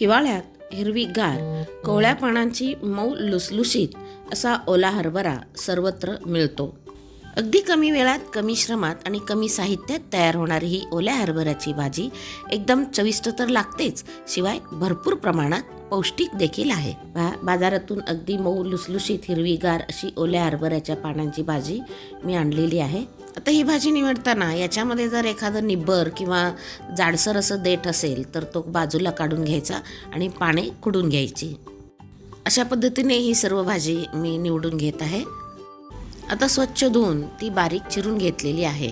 हिवाळ्यात हिरवीगार कोवळ्या पानांची मऊ लुसलुशीत असा ओला हरभरा सर्वत्र मिळतो. अगदी कमी वेळात कमी श्रमात आणि कमी साहित्यात तयार होणारी ही ओल्या हरभऱ्याची भाजी एकदम चविष्ट तर लागतेच शिवाय भरपूर प्रमाणात पौष्टिक देखील आहे. बा बाजारातून अगदी मऊ लुसलुशीत हिरवीगार अशी ओल्या हरभऱ्याच्या पानांची भाजी मी आणलेली आहे. आता ही भाजी निवडताना याच्यामध्ये जर एखादं निब्बर किंवा जाडसर असं देठ असेल तर तो बाजूला काढून घ्यायचा आणि पाने खुडून घ्यायची. अशा पद्धतीने ही सर्व भाजी मी निवडून घेत आहे. आता स्वच्छ धुवून ती बारीक चिरून घेतलेली आहे.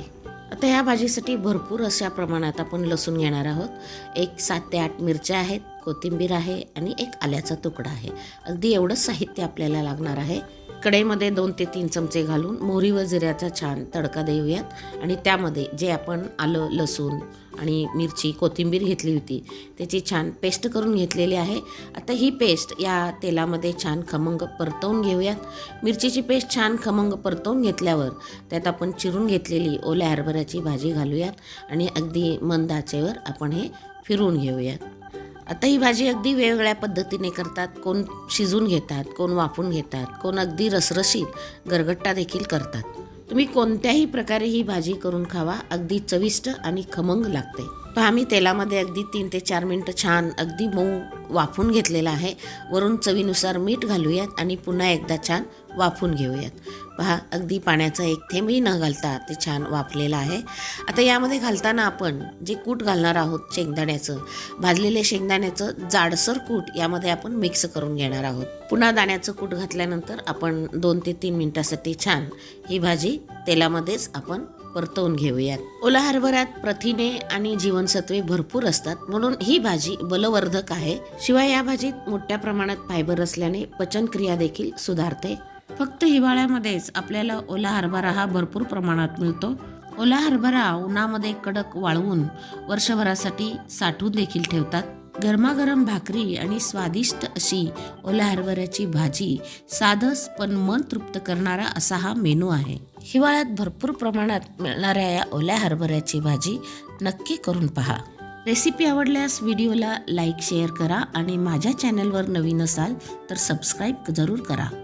आता ह्या भाजीसाठी भरपूर अशा प्रमाणात आपण लसूण घेणार आहोत. एक सात ते आठ मिरच्या आहेत. कोथिंबीर आहे आणि एक आल्याचा तुकडा आहे. अगदी एवढंच साहित्य आपल्याला लागणार आहे. कढईमध्ये दोन ते तीन चमचे घालून मोहरी व जिऱ्याचा छान तडका देऊयात. आणि त्यामध्ये जे आपण आलं लसूण आणि मिरची कोथिंबीर घेतली होती त्याची छान पेस्ट करून घेतलेली आहे. आता ही पेस्ट या तेलामध्ये छान खमंग परतवून घेऊयात. मिरचीची पेस्ट छान खमंग परतवून घेतल्यावर त्यात आपण चिरून घेतलेली ओल्या हरभऱ्याची भाजी घालूयात. आणि अगदी मंद आचेवर आपण हे फिरवून घेऊयात. आता ही भाजी अगदी वेगवेगळ्या पद्धतीने करतात. कोण शिजून घेतात कोण वाफून घेतात कोण अगदी रसरशीत गरगट्टा देखील करतात. तुम्ही कोणत्याही प्रकारे ही भाजी करून खावा. अगदी चविष्ट आणि खमंग लागते. पहा मी तेलामध्ये अगदी तीन ते चार मिनटं छान अगदी मऊ वाफून घेतलेला आहे. वरून चवीनुसार मीठ घालूयात आणि पुन्हा एकदा छान वाफून घेऊयात. पहा अगदी पाण्याचा एक थेंबही न घालता ते छान वाफलेलं आहे. आता यामध्ये घालताना आपण जे कूट घालणार आहोत शेंगदाण्याचं भाजलेले शेंगदाण्याचं जाडसर कूट यामध्ये आपण मिक्स करून घेणार आहोत. पुन्हा दाण्याचं कूट घातल्यानंतर आपण दोन ते तीन मिनटासाठी छान ही भाजी तेलामध्येच आपण परतवून घेऊयात. ओला हरभऱ्यात प्रथिने आणि जीवनसत्वे भरपूर असतात. म्हणून ही भाजी बलवर्धक आहे. शिवाय या भाजीत मोठ्या प्रमाणात फायबर असल्याने पचनक्रिया देखील सुधारते. फक्त हिवाळ्यामध्येच आपल्याला ओला हरभरा हा भरपूर प्रमाणात मिळतो. ओला हरभरा उन्हामध्ये कडक वाळवून वर्षभरासाठी साठवून देखील ठेवतात. गरमागरम भाकरी आणि स्वादिष्ट अशी ओल्या हरभऱ्याची भाजी साधस पण मन तृप्त करणारा असा हा मेनू आहे. हिवाळ्यात भरपूर प्रमाणात मिळणाऱ्या या ओल्या हरभऱ्याची भाजी नक्की करून पहा. रेसिपी आवडल्यास व्हिडिओला लाईक शेअर करा आणि माझ्या चॅनलवर नवीन असाल तर सबस्क्राईब जरूर करा.